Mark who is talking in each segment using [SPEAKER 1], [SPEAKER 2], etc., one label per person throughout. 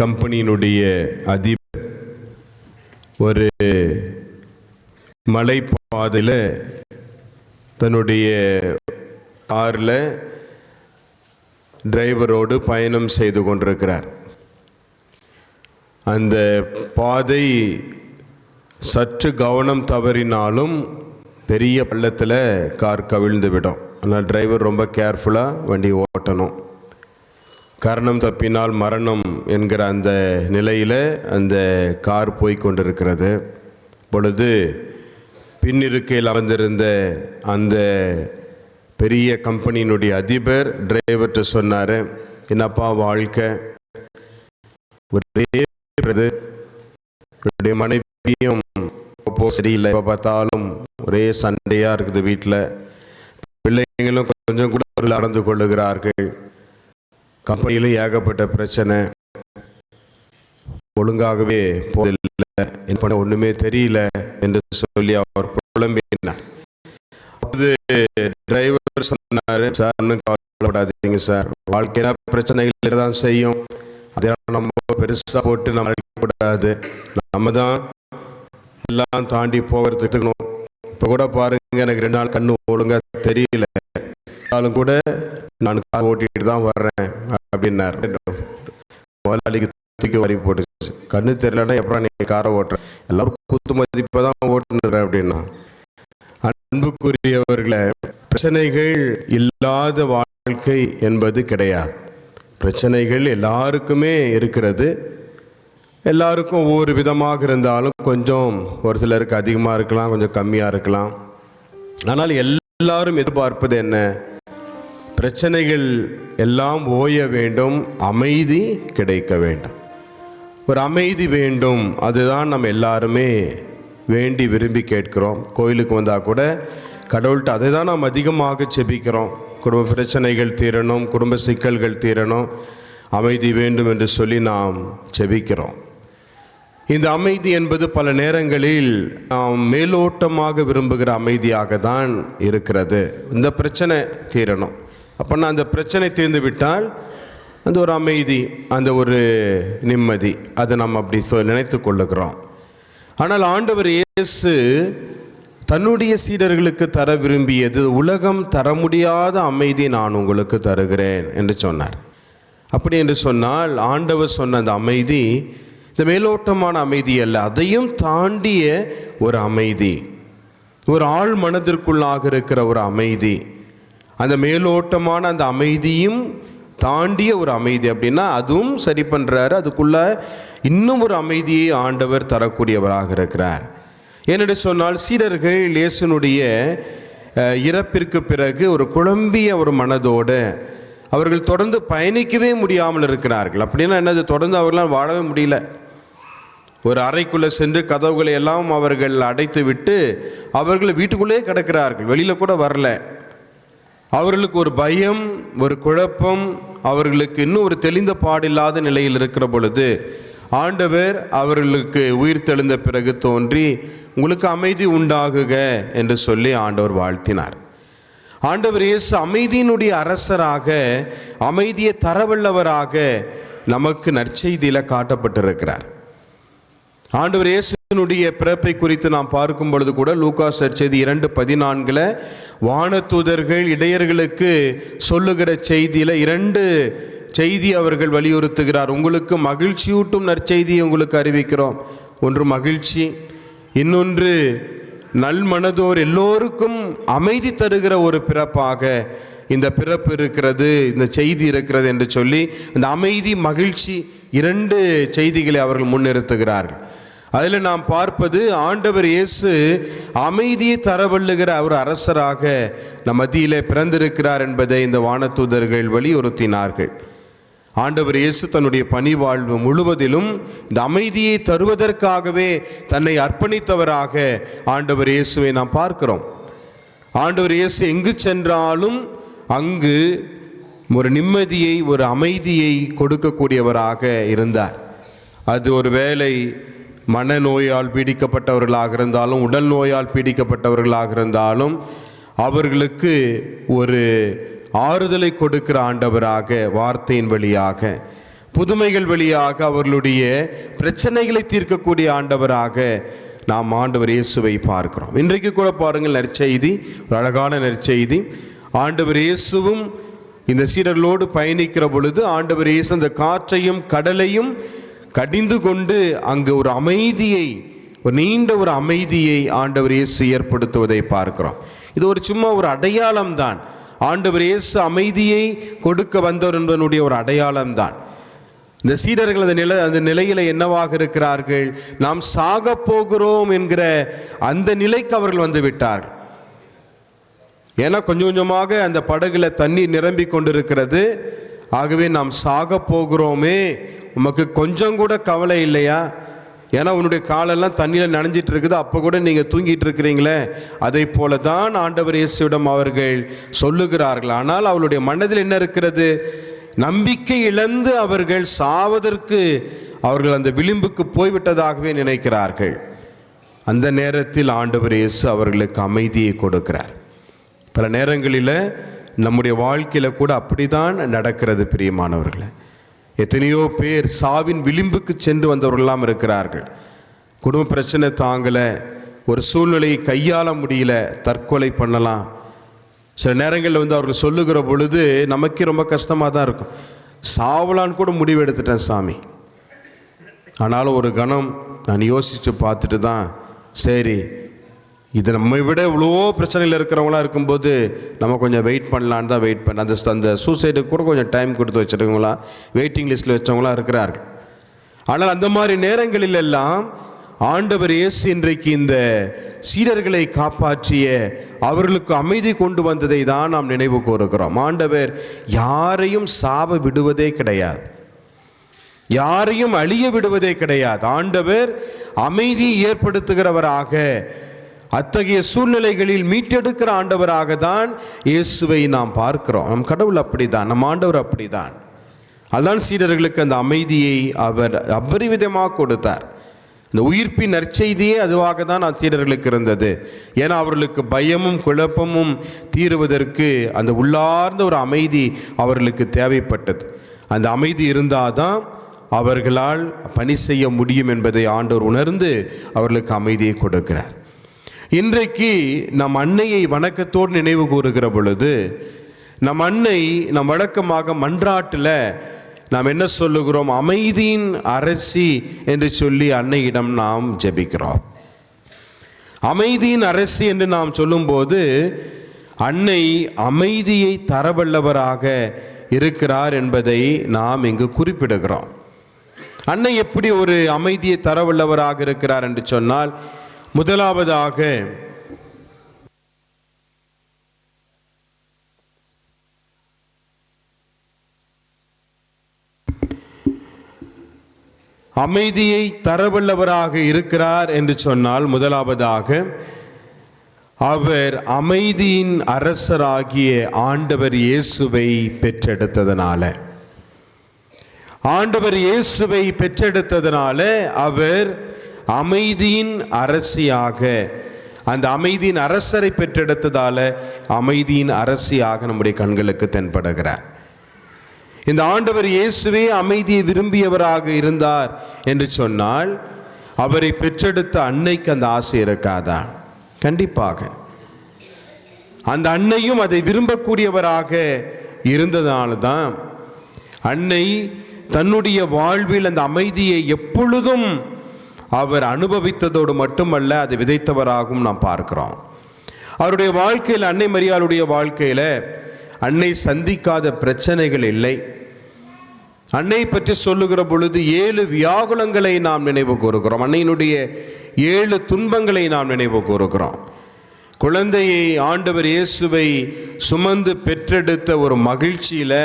[SPEAKER 1] கம்பெனியினுடைய அதிபர் ஒரு மலைப்பாதையில் தன்னுடைய காரில் டிரைவரோடு பயணம் செய்து கொண்டிருக்கிறார். அந்த பாதை சற்று கவனம் தவறினாலும் பெரிய பள்ளத்தில் கார் கவிழ்ந்து விடும். ஆனால் டிரைவர் ரொம்ப கேர்ஃபுல்லாக வண்டி ஓட்டணும். கரணம் தப்பினால் மரணம் என்கிற அந்த நிலையில் அந்த கார் போய் கொண்டிருக்கிறது. பொழுது பின்னிருக்கையில் அமர்ந்திருந்த அந்த பெரிய கம்பெனியினுடைய அதிபர் டிரைவர்கிட்ட சொன்னார் என்னப்பா வாழ்க்கை? ஒரே இது என்னுடைய மனைவியும் அப்போ சரியில்லை. எப்போ பார்த்தாலும் ஒரே சண்டையாக இருக்குது வீட்டில் பிள்ளைங்களும் கொஞ்சம் கூட நடந்து கொள்ளுகிறார்கள். கம்பெனியிலும் ஏகப்பட்ட பிரச்சனை. ஒழுங்காகவே போதில்லை என்ன பண்ண ஒன்றுமே தெரியல என்று சொல்லி அவர் புலம்பினார். அப்போது டிரைவர் சொன்னார் சார் இன்னும் கவலைப்படாதீங்க சார். வாழ்க்கையில பிரச்சனைகள் தான் செய்யும். அதெல்லாம் நம்ம பெருசாக போட்டு நம்ம அழைக்கக்கூடாது. நம்ம தான் எல்லாம் தாண்டி போகிறதுக்கு இப்போ கூட பாருங்க எனக்கு ரெண்டு நாள் கண்ணு ஒழுங்காக தெரியல. ஆனாலும் கூட நான் கார் ஓட்டிட்டு தான் வர்றேன் அப்படின்னார். முதலாளிக்கு தூக்கி வரி போட்டுச்சு. கண்ணு தெரியலன்னா எப்படா நீ காரை ஓட்டுறேன் எல்லாரும் குத்து மதிப்பை தான் ஓட்டுனுறேன் அப்படின்னா. அன்புக்குரியவர்களை பிரச்சனைகள் இல்லாத வாழ்க்கை என்பது கிடையாது. பிரச்சனைகள் எல்லாருக்குமே இருக்கிறது. எல்லாருக்கும் ஒவ்வொரு விதமாக இருந்தாலும் கொஞ்சம் ஒரு சிலருக்கு அதிகமாக இருக்கலாம் கொஞ்சம் கம்மியாக இருக்கலாம். ஆனால் எல்லாரும் எதிர்பார்ப்பது என்ன? பிரச்சனைகள் எல்லாம் ஓய வேண்டும் அமைதி கிடைக்க வேண்டும். ஒரு அமைதி வேண்டும் அதுதான் நம்ம எல்லாருமே வேண்டி விரும்பி கேட்கிறோம். கோயிலுக்கு வந்தால் கூட கடவுள்கிட்ட அதை தான் நாம் அதிகமாக செபிக்கிறோம். குடும்ப பிரச்சனைகள் தீரணும் குடும்ப சிக்கல்கள் தீரணும் அமைதி வேண்டும் என்று சொல்லி நாம் செபிக்கிறோம். இந்த அமைதி என்பது பல நேரங்களில் நாம் மேலோட்டமாக விரும்புகிற அமைதியாக தான் இருக்கிறது. இந்த பிரச்சனை தீரணும். அப்போனா அந்த பிரச்சனை தீர்ந்து விட்டால் அந்த ஒரு அமைதி அந்த ஒரு நிம்மதி அதை நம்ம அப்படி சொ நினைத்து கொள்ளுகிறோம். ஆனால் ஆண்டவர் இயேசு தன்னுடைய சீடர்களுக்கு தர விரும்பியது உலகம் தர முடியாத அமைதி நான் உங்களுக்கு தருகிறேன் என்று சொன்னார். அப்படி என்று சொன்னால் ஆண்டவர் சொன்ன அந்த அமைதி இந்த மேலோட்டமான அமைதி அல்ல அதையும் தாண்டிய ஒரு அமைதி ஒரு ஆழ் மனதிற்குள்ளாக இருக்கிற ஒரு அமைதி. அந்த மேலோட்டமான அந்த அமைதியும் தாண்டிய ஒரு அமைதி அப்படின்னா அதுவும் சரி பண்ணுறாரு அதுக்குள்ள இன்னும் ஒரு அமைதியை ஆண்டவர் தரக்கூடியவராக இருக்கிறார். ஏனென்று சொன்னால் சீடர்கள் இயேசுனுடைய இறப்பிற்கு பிறகு ஒரு குழம்பிய ஒரு மனதோடு அவர்கள் தொடர்ந்து பயணிக்கவே முடியாமல் இருக்கிறார்கள். அப்படின்னா என்னது? தொடர்ந்து அவர்களால் வாழவே முடியல. ஒரு அறைக்குள்ளே சென்று கதவுகளை எல்லாம் அவர்கள் அடைத்து விட்டு அவர்கள் வீட்டுக்குள்ளே கிடக்கிறார்கள். வெளியில் கூட வரல. அவர்களுக்கு ஒரு பயம் ஒரு குழப்பம் அவர்களுக்கு இன்னும் ஒரு தெளிந்த பாடில்லாத நிலையில் இருக்கிற பொழுது ஆண்டவர் அவர்களுக்கு உயிர் தெளிந்த பிறகு தோன்றி உங்களுக்கு அமைதி உண்டாகுக என்று சொல்லி ஆண்டவர் வாழ்த்தினார். ஆண்டவர் இயேசு அமைதியினுடைய அரசராக அமைதியை தரவல்லவராக நமக்கு நற்செய்தியில் காட்டப்பட்டிருக்கிறார். ஆண்டவர் இயேசு இயேசுனுடைய பிறப்பை குறித்து நாம் பார்க்கும் பொழுது கூட லூகாஸ் செய்தி இரண்டு பதினான்கில் வானதூதர்கள் இடையர்களுக்கு சொல்லுகிற செய்தியில் இரண்டு செய்தி அவர்கள் வலியுறுத்துகிறார். உங்களுக்கு மகிழ்ச்சியூட்டும் நற்செய்தியை உங்களுக்கு அறிவிக்கிறோம். ஒன்று மகிழ்ச்சி இன்னொன்று நல்மனதோர் எல்லோருக்கும் அமைதி தருகிற ஒரு பிறப்பாக இந்த பிறப்பு இருக்கிறது இந்த செய்தி இருக்கிறது என்று சொல்லி இந்த அமைதி மகிழ்ச்சி இரண்டு செய்திகளை அவர்கள் முன்னிறுத்துகிறார்கள். அதில் நாம் பார்ப்பது ஆண்டவர் இயேசு அமைதியை தரவள்ளுகிற ஒரு அரசராக நம் மத்தியில் பிறந்திருக்கிறார் என்பதை இந்த வானத்தூதர்கள் வலியுறுத்தினார்கள். ஆண்டவர் இயேசு தன்னுடைய பணிவாழ்வு முழுவதிலும் இந்த அமைதியை தருவதற்காகவே தன்னை அர்ப்பணித்தவராக ஆண்டவர் இயேசுவை நாம் பார்க்கிறோம். ஆண்டவர் இயேசு எங்கு சென்றாலும் அங்கு ஒரு நிம்மதியை ஒரு அமைதியை கொடுக்கக்கூடியவராக இருந்தார். அது ஒரு வேலை மனநோயால் பீடிக்கப்பட்டவர்களாக இருந்தாலும் உடல் நோயால் பீடிக்கப்பட்டவர்களாக இருந்தாலும் அவர்களுக்கு ஒரு ஆறுதலை கொடுக்கிற ஆண்டவராக வார்த்தையின் வழியாக புதுமைகள் வழியாக அவர்களுடைய பிரச்சனைகளை தீர்க்கக்கூடிய ஆண்டவராக நாம் ஆண்டவர் இயேசுவை பார்க்கிறோம். இன்றைக்கு கூட பாருங்கள் நற்செய்தி ஒரு அழகான நற்செய்தி. ஆண்டவர் இயேசுவும் இந்த சீடர்களோடு பயணிக்கிற பொழுது ஆண்டவர் இயேசு அந்த காற்றையும் கடலையும் கடிந்து கொண்டு அங்கு ஒரு அமைதியை ஒரு நீண்ட ஒரு அமைதியை ஆண்டவர் இயேசு ஏற்படுத்துவதை பார்க்கிறோம். இது ஒரு சும்மா ஒரு அடையாளம் தான் ஆண்டவர் இயேசு அமைதியை கொடுக்க வந்தவர் என்பதனுடைய ஒரு அடையாளம் தான் இந்த சீடர்கள் அந்த நிலை அந்த நிலையில் என்னவாக இருக்கிறார்கள்? நாம் சாக போகிறோம் என்கிற அந்த நிலைக்கு அவர்கள் வந்து விட்டார்கள். ஏன்னா கொஞ்சம் கொஞ்சமாக அந்த படகுல தண்ணீர் நிரம்பி கொண்டிருக்கிறது. ஆகவே நாம் சாக போகிறோமே. உமக்கு கொஞ்சம் கூட கவலை இல்லையா? ஏன்னா உன்னுடைய காலெல்லாம் தண்ணியில் நனைஞ்சிட்டு இருக்குது அப்போ கூட நீங்கள் தூங்கிட்டு இருக்கிறீங்களே அதை போல தான் ஆண்டவர் இயேசுவிடம் அவர்கள் சொல்லுகிறார்கள். ஆனால் அவளுடைய மனதில் என்ன இருக்கிறது? நம்பிக்கை இழந்து அவர்கள் சாவதற்கு அவர்கள் அந்த விளிம்புக்கு போய்விட்டதாகவே நினைக்கிறார்கள். அந்த நேரத்தில் ஆண்டவர் இயேசு அவர்களுக்கு அமைதியை கொடுக்கிறார். பல நேரங்களில் நம்முடைய வாழ்க்கையில் கூட அப்படிதான் நடக்கிறது பிரியமானவர்களை. எத்தனையோ பேர் சாவின் விளிம்புக்கு சென்று வந்தவர்களெல்லாம் இருக்கிறார்கள். குடும்ப பிரச்சனை தாங்கலை ஒரு சூழ்நிலையை கையாள முடியல தற்கொலை பண்ணலாம். சில நேரங்களில் வந்து அவர்கள் சொல்லுகிற பொழுது நமக்கே ரொம்ப கஷ்டமாக தான் இருக்கும். சாவலான்னு கூட முடிவு எடுத்துட்டேன் சாமி. ஆனாலும் ஒரு கணம் நான் யோசித்து பார்த்துட்டு தான் சரி இது நம்மை விட இவ்வளோ பிரச்சனையில் இருக்கிறவங்களா இருக்கும்போது நம்ம கொஞ்சம் வெயிட் பண்ணலான்னு தான் வெயிட் பண்ண அந்த அந்த சூசைடுக்கு கூட கொஞ்சம் டைம் கொடுத்து வச்சுருக்கவங்களாம் வெயிட்டிங் லிஸ்ட்டில் வச்சவங்களாம் இருக்கிறார்கள். ஆனால் அந்த மாதிரி நேரங்களில் எல்லாம் ஆண்டவர் இயேசு இன்றைக்கு இந்த சீடர்களை காப்பாற்றிய அவர்களுக்கு அமைதி கொண்டு வந்ததை தான் நாம் நினைவு கூறுகிறோம். ஆண்டவர் யாரையும் சாப விடுவதே கிடையாது. யாரையும் அழிய விடுவதே கிடையாது. ஆண்டவர் அமைதியை ஏற்படுத்துகிறவராக அத்தகைய சூழ்நிலைகளில் மீட்டெடுக்கிற ஆண்டவராக தான் இயேசுவை நாம் பார்க்கிறோம். நம் கடவுள் அப்படிதான் நம் ஆண்டவர் அப்படிதான் அதான் சீடர்களுக்கு அந்த அமைதியை அவர் அபரிவிதமாக கொடுத்தார். இந்த உயிர்ப்பின் நற்செய்தியே அதுவாக தான் சீடர்களுக்கு இருந்தது. ஏன்னா அவர்களுக்கு பயமும் குழப்பமும் தீருவதற்கு அந்த உள்ளார்ந்த ஒரு அமைதி அவர்களுக்கு தேவைப்பட்டது. அந்த அமைதி இருந்தாதான் அவர்களால் பணி செய்ய முடியும் என்பதை ஆண்டவர் உணர்ந்து அவர்களுக்கு அமைதியை கொடுக்கிறார். இன்றைக்கு நம் அன்னையை வணக்கத்தோடு நினைவு கூறுகிற பொழுது நம் அன்னை நம் வழக்கமாக மன்றாட்டில் நாம் என்ன சொல்லுகிறோம்? அமைதியின் அரசி என்று சொல்லி அன்னையிடம் நாம் ஜெபிக்கிறோம். அமைதியின் அரசி என்று நாம் சொல்லும்போது அன்னை அமைதியை தரவல்லவராக இருக்கிறார் என்பதை நாம் இங்கு குறிப்பிடுகிறோம். அன்னை எப்படி ஒரு அமைதியை தரவல்லவராக இருக்கிறார் என்று சொன்னால் முதலாவதாக அமைதியை தரவல்லவராக இருக்கிறார் என்று சொன்னால் முதலாவதாக அவர் அமைதியின் அரசராகிய ஆண்டவர் இயேசுவை பெற்றெடுத்ததனால. ஆண்டவர் இயேசுவை பெற்றெடுத்ததனால அவர் அமைதியின் அரசியாக. அந்த அமைதியின் அரசரை பெற்றெடுத்ததால் அமைதியின் அரசியாக நம்முடைய கண்களுக்கு தென்படுகிறார். இந்த ஆண்டவர் இயேசுவே அமைதியை விரும்பியவராக இருந்தார் என்று சொன்னால் அவரை பெற்றெடுத்த அன்னைக்கு அந்த ஆசை இருக்காதா? கண்டிப்பாக. அந்த அன்னையும் அதை விரும்பக்கூடியவராக இருந்ததால் தான் அன்னை தன்னுடைய வாழ்வில் அந்த அமைதியை எப்பொழுதும் அவர் அனுபவித்ததோடு மட்டுமல்ல அதை விதைத்தவராகவும் நாம் பார்க்கிறோம். அவருடைய வாழ்க்கையில் அன்னை மரியாளுடைய வாழ்க்கையில் அன்னை சந்திக்காத பிரச்சனைகள் இல்லை. அன்னை பற்றி சொல்லுகிற பொழுது ஏழு வியாகுலங்களை நாம் நினைவு கூறுகிறோம். அன்னையினுடைய ஏழு துன்பங்களை நாம் நினைவு கூறுகிறோம். குழந்தையை ஆண்டவர் இயேசுவை சுமந்து பெற்றெடுத்த ஒரு மகிழ்ச்சியில்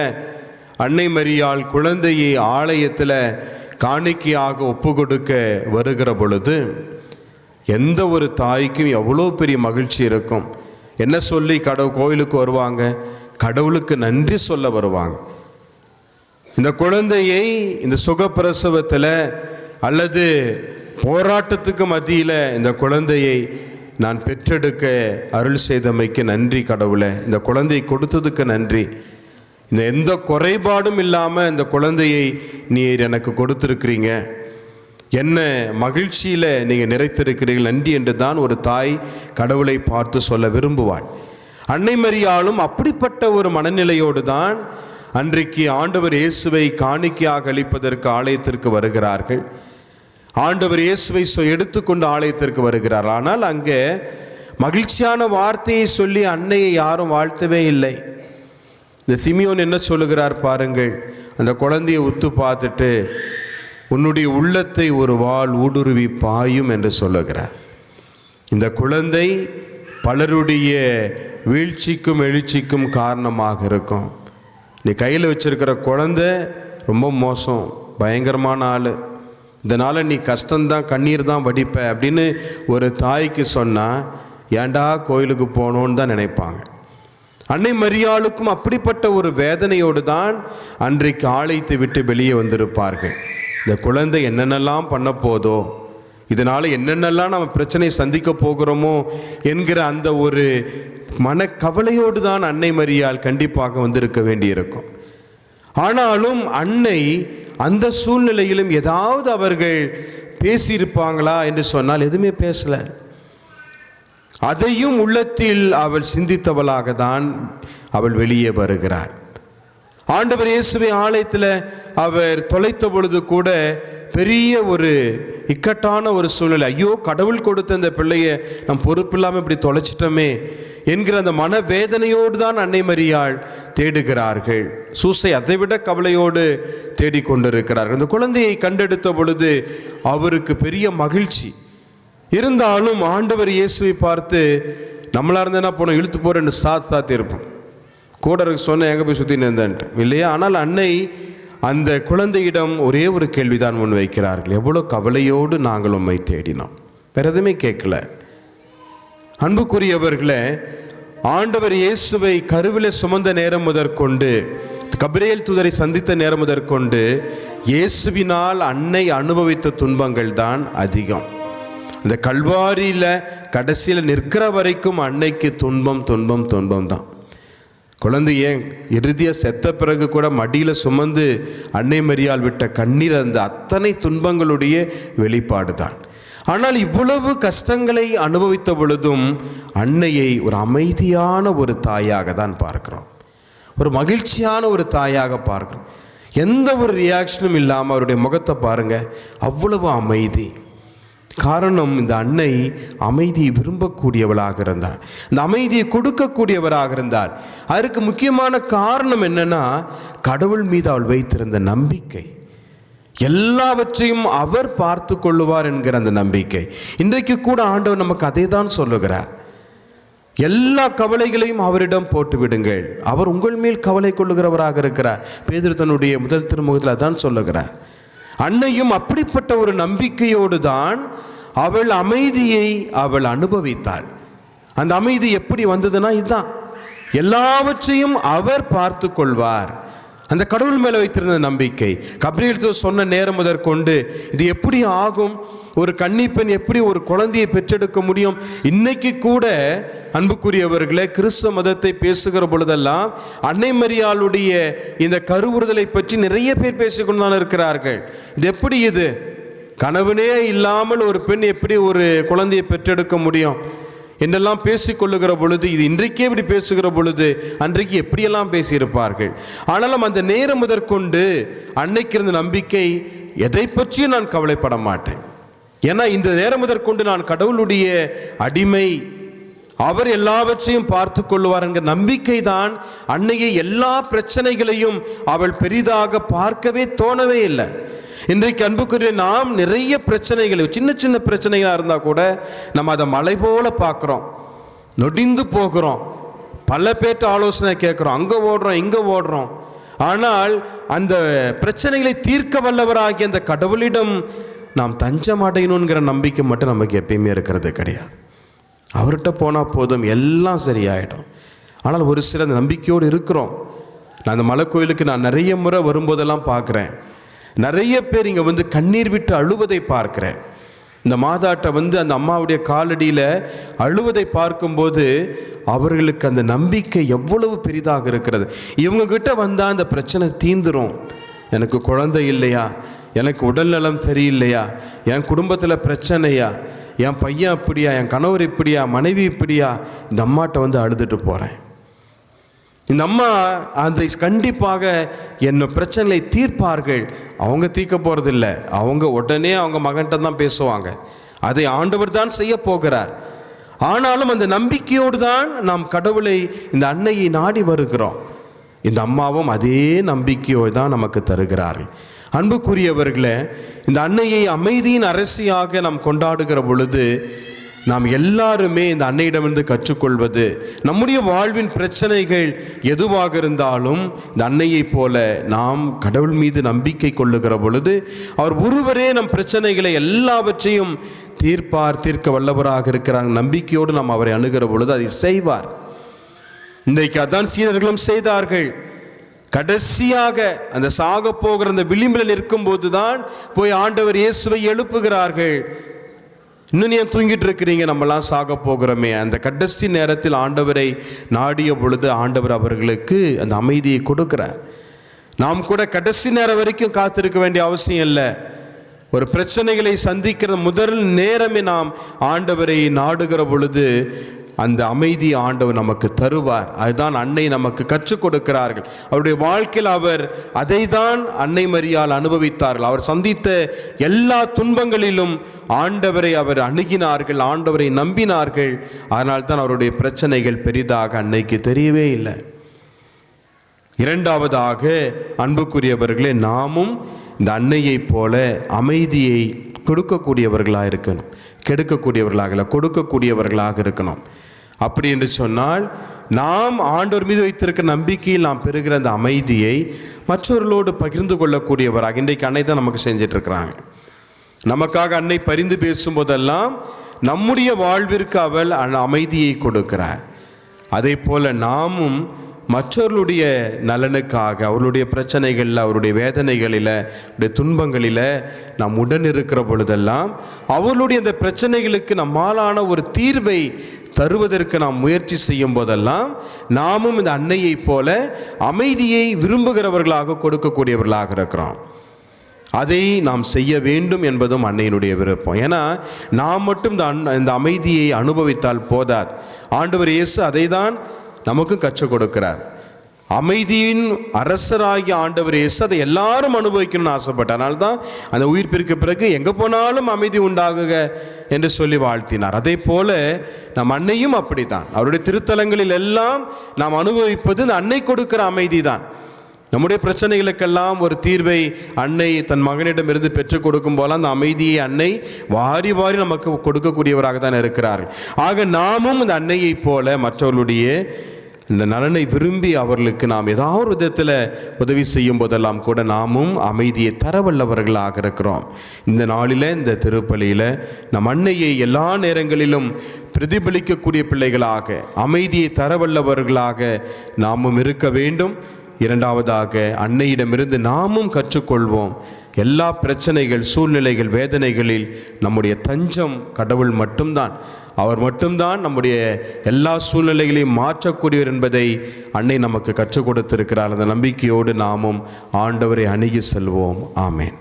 [SPEAKER 1] அன்னை மரியாள் குழந்தையை ஆலயத்தில் காணிக்கையாக ஒப்பு கொடுக்க வருகிற பொழுது எந்த ஒரு தாய்க்கும் எவ்வளோ பெரிய மகிழ்ச்சி இருக்கும். என்ன சொல்லி கடவுள் கோயிலுக்கு வருவாங்க? கடவுளுக்கு நன்றி சொல்ல வருவாங்க. இந்த குழந்தையை இந்த சுகப்பிரசவத்தில் அல்லது போராட்டத்துக்கு மத்தியில் இந்த குழந்தையை நான் பெற்றெடுக்க அருள் செய்தமைக்கு நன்றி கடவுளை. இந்த குழந்தையை கொடுத்ததுக்கு நன்றி. இந்த எந்த குறைபாடும் இல்லாமல் இந்த குழந்தையை நீர் எனக்கு கொடுத்துருக்கிறீங்க. என்ன மகிழ்ச்சியில் நீங்கள் நிறைத்திருக்கிறீர்கள் நன்றி என்று தான் ஒரு தாய் கடவுளை பார்த்து சொல்ல விரும்புவாள். அன்னை மரியாளும் அப்படிப்பட்ட ஒரு மனநிலையோடு தான் அன்றைக்கு ஆண்டவர் இயேசுவை காணிக்கையாக அளிப்பதற்கு ஆலயத்திற்கு வருகிறார்கள். ஆண்டவர் இயேசுவை சொ- எடுத்துக்கொண்டு ஆலயத்திற்கு வருகிறார். ஆனால் அங்கே மகிழ்ச்சியான வார்த்தையை சொல்லி அன்னையை யாரும் வாழ்த்தவே இல்லை. இந்த சிமியோன் என்ன சொல்லுகிறார் பாருங்கள். அந்த குழந்தையை உத்து பார்த்துட்டு உன்னுடைய உள்ளத்தை ஒரு வாள் ஊடுருவி பாயும் என்று சொல்லுகிறார். இந்த குழந்தை பலருடைய வீழ்ச்சிக்கும் எழுச்சிக்கும் காரணமாக இருக்கும். நீ கையில் வச்சிருக்கிற குழந்தை ரொம்ப மோசம் பயங்கரமான ஆள். இதனால் நீ கஷ்டந்தான் கண்ணீர் தான் வடிப்ப அப்படின்னு ஒரு தாய்க்கு சொன்னால் ஏன்டா கோயிலுக்கு போகணுன்னு தான் நினைப்பாங்க. அன்னை மரியாளுக்கும் அப்படிப்பட்ட ஒரு வேதனையோடு தான் அன்றைக்கு ஆலயத்தை விட்டு வெளியே வந்திருப்பார்கள். இந்த குழந்தை என்னென்னலாம் பண்ண போதோ இதனால் என்னென்னலாம் நம்ம பிரச்சனை சந்திக்க போகிறோமோ என்கிற அந்த ஒரு மனக்கவலையோடு தான் அன்னை மரியால் கண்டிப்பாக வந்திருக்க வேண்டியிருக்கும். ஆனாலும் அன்னை அந்த சூழ்நிலையிலும் ஏதாவது அவர்கள் பேசியிருப்பாங்களா என்று சொன்னால் எதுவுமே பேசலை. அதையும் உள்ளத்தில் அவள் சிந்தித்தவளாக தான் அவள் வெளியே வருகிறாள். ஆண்டவர் இயேசுவை ஆலயத்தில் அவர் தொலைத்த பொழுது கூட பெரிய ஒரு இக்கட்டான ஒரு சூழ்நிலை. ஐயோ கடவுள் கொடுத்த இந்த பிள்ளையை நம் பொறுப்பில்லாமல் இப்படி தொலைச்சிட்டோமே என்கிற அந்த மனவேதனையோடு தான் அன்னை மரியாள் தேடுகிறார்கள். சூசை அதைவிட கவலையோடு தேடிக்கொண்டிருக்கிறார்கள். அந்த குழந்தையை கண்டெடுத்த பொழுது அவருக்கு பெரிய மகிழ்ச்சி. இருந்தாலும் ஆண்டவர் இயேசுவை பார்த்து நம்மளாக இருந்தால் என்ன போனோம் இழுத்து போறேன்னு சாத் சாத்தி இருப்போம். கூட இருக்க சொன்ன எங்கே போய் சுற்றி நிறந்தேன்ட்டு இல்லையா? ஆனால் அன்னை அந்த குழந்தையிடம் ஒரே ஒரு கேள்விதான் முன் வைக்கிறார்கள். எவ்வளோ கவலையோடு நாங்கள் உண்மை தேடினோம். வேற எதுவுமே கேட்கல. அன்புக்குரியவர்களே ஆண்டவர் இயேசுவை கருவில சுமந்த நேரம் முதற்கொண்டு கபிரேல் தூதரை சந்தித்த நேரம் முதற்கொண்டு இயேசுவினால் அன்னை அனுபவித்த துன்பங்கள் தான் அதிகம். அந்த கல்வாரியில் கடைசியில் நிற்கிற வரைக்கும் அன்னைக்கு துன்பம் துன்பம் துன்பம் தான். குழந்தை ஏன் இறுதியாக செத்த பிறகு கூட மடியில் சுமந்து அன்னை மரியால் விட்ட கண்ணீர் அந்த அத்தனை துன்பங்களுடைய வெளிப்பாடு தான். ஆனால் இவ்வளவு கஷ்டங்களை அனுபவித்த பொழுதும் அன்னையை ஒரு அமைதியான ஒரு தாயாக தான் பார்க்கிறோம். ஒரு மகிழ்ச்சியான ஒரு தாயாக பார்க்கிறோம். எந்த ஒரு ரியாக்ஷனும் இல்லாமல் அவருடைய முகத்தை பாருங்கள் அவ்வளவு அமைதி. காரணம் இந்த அன்னை அமைதியை விரும்பக்கூடியவளாக இருந்தார் இந்த அமைதியை கொடுக்கக்கூடியவராக இருந்தார் அதற்கு முக்கியமான காரணம் என்னன்னா கடவுள் மீது அவள் வைத்திருந்த நம்பிக்கை. எல்லாவற்றையும் அவர் பார்த்து கொள்ளுவார் என்கிற அந்த நம்பிக்கை. இன்றைக்கு கூட ஆண்டவர் நமக்கு அதை தான் சொல்லுகிறார். எல்லா கவலைகளையும் அவரிடம் போட்டு விடுங்கள். அவர் உங்கள் மேல் கவலை கொள்ளுகிறவராக இருக்கிறார். பேதர் தன்னுடைய முதல் திருமுகத்தில் அதான் சொல்லுகிறார். அன்னையும் அப்படிப்பட்ட ஒரு நம்பிக்கையோடு தான் அவள் அமைதியை அவள் அனுபவித்தாள். அந்த அமைதி எப்படி வந்ததுன்னா இதுதான். எல்லாவற்றையும் அவர் பார்த்து கொள்வார். அந்த கடவுள் மேலே வைத்திருந்த நம்பிக்கை. கபிரியல் சொன்ன நேரம் முதற்கொண்டு இது எப்படி ஆகும்? ஒரு கன்னிப்பெண் எப்படி ஒரு குழந்தையை பெற்றெடுக்க முடியும்? இன்னைக்கு கூட அன்புக்குரியவர்களே கிறிஸ்தவ மதத்தை பேசுகிற பொழுதெல்லாம் அன்னை மரியாளுடைய இந்த கருவுறுதலை பற்றி நிறைய பேர் பேசிக்கொண்டு தான் இருக்கிறார்கள். இது எப்படி இது? கனவுனே இல்லாமல் ஒரு பெண் எப்படி ஒரு குழந்தையை பெற்றெடுக்க முடியும்? என்றெல்லாம் பேசிக்கொள்ளுகிற பொழுது இது இன்றைக்கே இப்படி பேசுகிற பொழுது அன்றைக்கு எப்படியெல்லாம் பேசியிருப்பார்கள்? ஆனாலும் அந்த நேரம் முதற்கொண்டு அன்னைக்கு இருந்த நம்பிக்கை எதை பற்றியும் நான் கவலைப்பட மாட்டேன். ஏன்னா இந்த நேரம் முதற்கொண்டு நான் கடவுளுடைய அடிமை அவர் எல்லாவற்றையும் பார்த்து கொள்வார் என்கிற நம்பிக்கை தான் அன்னையை எல்லா பிரச்சனைகளையும் அவள் பெரிதாக பார்க்கவே தோணவே இல்லை. இன்றைக்கு அன்புக்குரிய நாம் நிறைய பிரச்சனைகள் சின்ன சின்ன பிரச்சனைகளாக இருந்தால் கூட நம்ம அதை மலை போல பார்க்குறோம். நொடிந்து போகிறோம். பல பேர்ட்ட ஆலோசனை கேட்குறோம். அங்கே ஓடுறோம் இங்கே ஓடுறோம். ஆனால் அந்த பிரச்சனைகளை தீர்க்க வல்லவராகிய அந்த கடவுளிடம் நாம் தஞ்சம் அடையணுங்கிற நம்பிக்கை மட்டும் நமக்கு எப்பயுமே இருக்கிறது கிடையாது. அவர்கிட்ட போனால் போதும் எல்லாம் சரியாயிடும். ஆனால் ஒரு சில நம்பிக்கையோடு இருக்கிறோம். நான் அந்த மலை கோயிலுக்கு நான் நிறைய முறை வரும்போதெல்லாம் பார்க்குறேன். நிறைய பேர் இங்கே வந்து கண்ணீர் விட்டு அழுவதை பார்க்குறேன். இந்த மாதாட்டை வந்து அந்த அம்மாவுடைய காலடியில் அழுவதை பார்க்கும்போது அவர்களுக்கு அந்த நம்பிக்கை எவ்வளவு பெரிதாக இருக்கிறது. இவங்க கிட்ட வந்தால் அந்த பிரச்சனை தீந்துரும். எனக்கு குழந்தை இல்லையா? எனக்கு உடல்நலம் சரியில்லையா? என் குடும்பத்தில் பிரச்சனையா? என் பையன் இப்படியா? என் கணவர் இப்படியா? மனைவி இப்படியா? இந்த அம்மாட்ட வந்து அழுதுட்டு போகிறேன் இந்த அம்மா அந்த கண்டிப்பாக என்ன பிரச்சனையை தீர்ப்பார்கள். அவங்க தீர்க்க போகிறதில்ல அவங்க உடனே அவங்க மகன்கிட்ட தான் பேசுவாங்க. அதை ஆண்டவர் தான் செய்ய போகிறார். ஆனாலும் அந்த நம்பிக்கையோடு தான் நாம் கடவுளை இந்த அன்னையை நாடி வருகிறோம். இந்த அம்மாவும் அதே நம்பிக்கையோடு தான் நமக்கு தருகிறார்கள். அன்புக்குரியவர்களே இந்த அன்னையை அமைதியின் அரசியாக நாம் கொண்டாடுகிற பொழுது நாம் எல்லாருமே இந்த அன்னையிடமிருந்து கற்றுக்கொள்வது நம்முடைய வாழ்வின் பிரச்சனைகள் எதுவாக இருந்தாலும் இந்த அன்னையைப் போல நாம் கடவுள் மீது நம்பிக்கை கொள்ளுகிற பொழுது அவர் ஒருவரே நம் பிரச்சனைகளை எல்லாவற்றையும் தீர்ப்பார் தீர்க்க வல்லவராக இருக்கிறாங்க நம்பிக்கையோடு நாம் அவரை அணுகிற பொழுது அதை செய்வார். இன்றைக்கு அதான் சீனர்களும் செய்தார்கள். கடைசியாக அந்த சாக போகிற அந்த விளிம்பில் நிற்கும்போது தான் போய் ஆண்டவர் இயேசுவை எழுப்புகிறார்கள். இன்னும் ஏன் தூங்கிட்டு இருக்கிறீங்க நம்மலாம் சாக போகிறோமே. அந்த கடைசி நேரத்தில் ஆண்டவரை நாடிய பொழுது ஆண்டவர் அவர்களுக்கு அந்த அமைதியை கொடுக்கிறார். நாம் கூட கடைசி நேரம் வரைக்கும் காத்திருக்க வேண்டிய அவசியம் இல்லை. ஒரு பிரச்சனைகளை சந்திக்கிற முதல் நேரமே நாம் ஆண்டவரை நாடுகிற பொழுது அந்த அமைதி ஆண்டவர் நமக்கு தருவார். அதுதான் அன்னை நமக்கு கற்றுக் கொடுக்கிறார்கள். அவருடைய வாழ்க்கையில் அவர் அதை தான் அன்னை மரியால் அனுபவித்தார்கள். அவர் சந்தித்த எல்லா துன்பங்களிலும் ஆண்டவரை அவர் அணுகினார்கள் ஆண்டவரை நம்பினார்கள். அதனால் தான் அவருடைய பிரச்சனைகள் பெரிதாக அன்னைக்கு தெரியவே இல்லை. இரண்டாவதாக அன்புக்குரியவர்களே நாமும் இந்த அன்னையைப் போல அமைதியை கொடுக்கக்கூடியவர்களாக இருக்கணும் கெடுக்கக்கூடியவர்களாக இல்லை கொடுக்கக்கூடியவர்களாக இருக்கணும். அப்படி என்று சொன்னால் நாம் ஆண்டோர் மீது வைத்திருக்க நம்பிக்கையில் நாம் பெறுகிற அந்த அமைதியை மற்றவர்களோடு பகிர்ந்து கொள்ளக்கூடியவராக இன்றைக்கு அன்னை தான் நமக்கு செஞ்சிட்டு இருக்கிறாங்க நமக்காக அன்னை பரிந்து பேசும்போதெல்லாம் நம்முடைய வாழ்விற்கு அவள் அந்த அமைதியை கொடுக்கிறார். அதே போல நாமும் மற்றவர்களுடைய நலனுக்காக அவருடைய பிரச்சனைகளில் அவருடைய வேதனைகளில் அவருடைய துன்பங்களில் நாம் உடன் இருக்கிற பொழுதெல்லாம் அவர்களுடைய அந்த பிரச்சனைகளுக்கு நம்மாலான ஒரு தீர்வை தருவதற்கு நாம் முயற்சி செய்யும் போதெல்லாம் நாமும் இந்த அன்னையைப் போல அமைதியை விரும்புகிறவர்களாக கொடுக்கக்கூடியவர்களாக இருக்கிறோம். அதை நாம் செய்ய வேண்டும் என்பதும் அன்னையினுடைய விருப்பம். ஏன்னா நாம் மட்டும் இந்த அன் இந்த அமைதியை அனுபவித்தால் போதாது. ஆண்டவர் இயேசு அதை தான் நமக்கும் கற்றுக் கொடுக்கிறார். அமைதியின் அரசராகிய ஆண்டவர் இயேசு அதை எல்லாரும் அனுபவிக்கணும்னு ஆசைப்பட்டார். அதனால தான் அந்த உயிர்ப்பிற்கு பிறகு எங்கே போனாலும் அமைதி உண்டாகுக என்று சொல்லி வாழ்த்தினார். அதே போல நம் அன்னையும் அப்படித்தான். அவருடைய திருத்தலங்களில் எல்லாம் நாம் அனுபவிப்பது இந்த அன்னை கொடுக்கிற அமைதி தான் நம்முடைய பிரச்சனைகளுக்கெல்லாம் ஒரு தீர்வை அன்னை தன் மகனிடமிருந்து பெற்றுக் கொடுக்கும் போல அந்த அமைதியை அன்னை வாரி வாரி நமக்கு கொடுக்கக்கூடியவராக தான் இருக்கிறார் ஆக நாமும் இந்த அன்னையைப் போல மற்றவர்களுடைய இந்த நலனை விரும்பி அவர்களுக்கு நாம் ஏதாவது ஒரு விதத்தில் உதவி செய்யும் போதெல்லாம் கூட நாமும் அமைதியை தரவல்லவர்களாக இருக்கிறோம். இந்த நாளில் இந்த திருப்பலியில் நம் அன்னையை எல்லா நேரங்களிலும் பிரதிபலிக்கக்கூடிய பிள்ளைகளாக அமைதியை தரவல்லவர்களாக நாமும் இருக்க வேண்டும். இரண்டாவதாக அன்னையிடமிருந்து நாமும் கற்றுக்கொள்வோம். எல்லா பிரச்சனைகள் சூழ்நிலைகள் வேதனைகளில் நம்முடைய தஞ்சம் கடவுள் மட்டும்தான். அவர் மட்டும்தான் நம்முடைய எல்லா சூழ்நிலைகளையும் மாற்றக்கூடியவர் என்பதை அன்னை நமக்கு கற்றுக் கொடுத்திருக்கிறார். அந்த நம்பிக்கையோடு நாமும் ஆண்டவரை அணுகி செல்வோம். ஆமேன்.